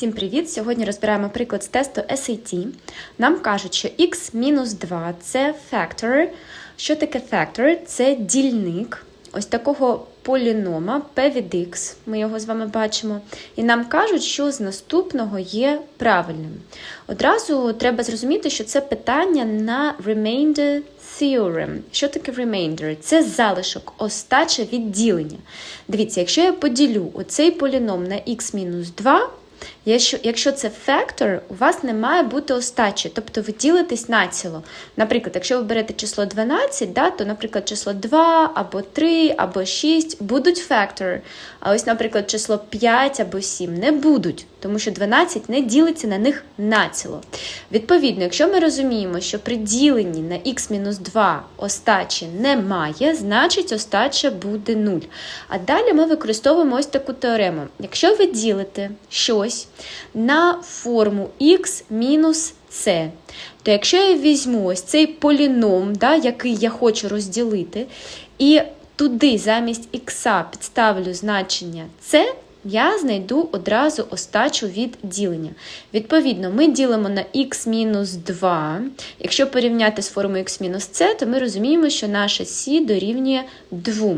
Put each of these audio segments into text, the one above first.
Всім привіт! Сьогодні розбираємо приклад з тесту SAT. Нам кажуть, що x-2 це factor. Що таке factor? Це дільник ось такого полінома p від x, ми його з вами бачимо. І нам кажуть, що з наступного є правильним. Одразу треба зрозуміти, що це питання на remainder theorem. Що таке remainder? Це залишок, остача відділення. Дивіться, якщо я поділю оцей поліном на x-2, Якщо, це фактор, у вас не має бути остачі, тобто ви ділитесь націло. Наприклад, якщо ви берете число 12, да, то, наприклад, число 2 або 3, або 6 будуть фактори. А ось, наприклад, число 5 або 7 не будуть, тому що 12 не ділиться на них націло. Відповідно, якщо ми розуміємо, що при діленні на х-2 остачі немає, значить остача буде 0. А далі ми використовуємо ось таку теорему. Якщо ви ділите щось на форму x мінус c, то якщо я візьму ось цей поліном, да, який я хочу розділити, і туди замість х підставлю значення c, я знайду одразу остачу від ділення. Відповідно, ми ділимо на х-2. Якщо порівняти з формою х-c, то ми розуміємо, що наша Сі дорівнює 2.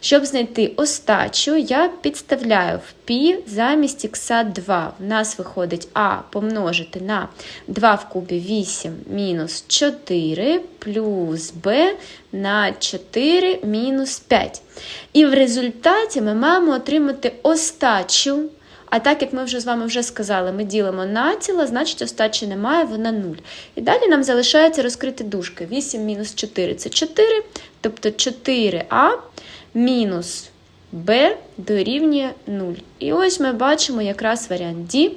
Щоб знайти остачу, я підставляю в π замість х 2. В нас виходить а помножити на 2 в кубі 8 мінус 4 плюс b на 4 мінус 5. І в результаті ми маємо отримати остачу. А так, як ми вже з вами вже сказали, ми ділимо націло, значить остачі немає, вона 0. І далі нам залишається розкрити дужки. 8 мінус 4 це 4, тобто 4а мінус b дорівнює 0. І ось ми бачимо якраз варіант D,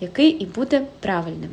який і буде правильним.